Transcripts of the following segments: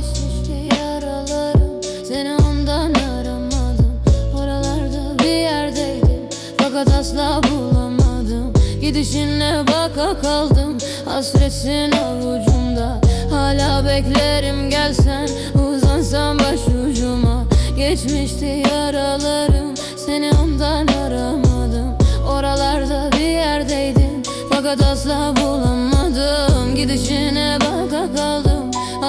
geçmişti yaralarım. Seni ondan aramadım. Oralarda bir yerdeydim. Fakat asla bulamadım. Gidişinle baka kaldım. Hasretsin avucumda Hala beklerim gelsen. Uzansan başucuma. Geçmişti yaralarım. Seni ondan aramadım. Oralarda bir yerdeydim. Fakat asla bulamadım. Gidişine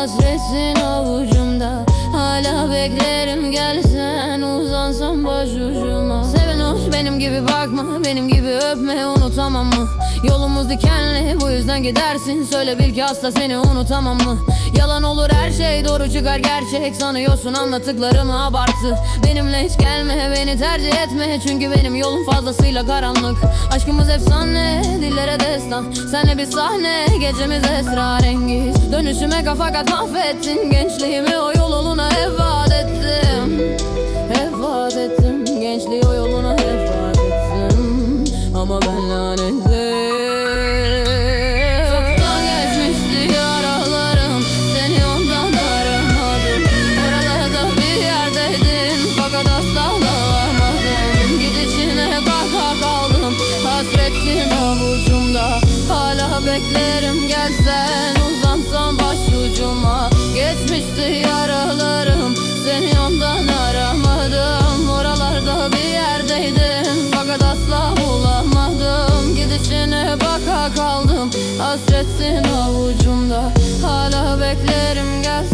kaldım Hasretin avucumda. Hala beklerim gelsen. Hoş benim gibi bakma Benim gibi öpme unutamam mı? Yolumuz dikenli bu yüzden gidersin. Söyle bil ki asla seni unutamam mı? Yalan olur her şey doğru çıkar. Gerçek Sanıyorsun anlattıklarımı abartı Benimle hiç gelme beni tercih etme. Çünkü benim yolum fazlasıyla karanlık. Aşkımız efsane dillere destan. Senle bir sahne gecemiz esrarengiz. Dönüşüme kafa kat mahvettin Gençliğimi o yol Hasretsin avucumda. Hala beklerim gelsin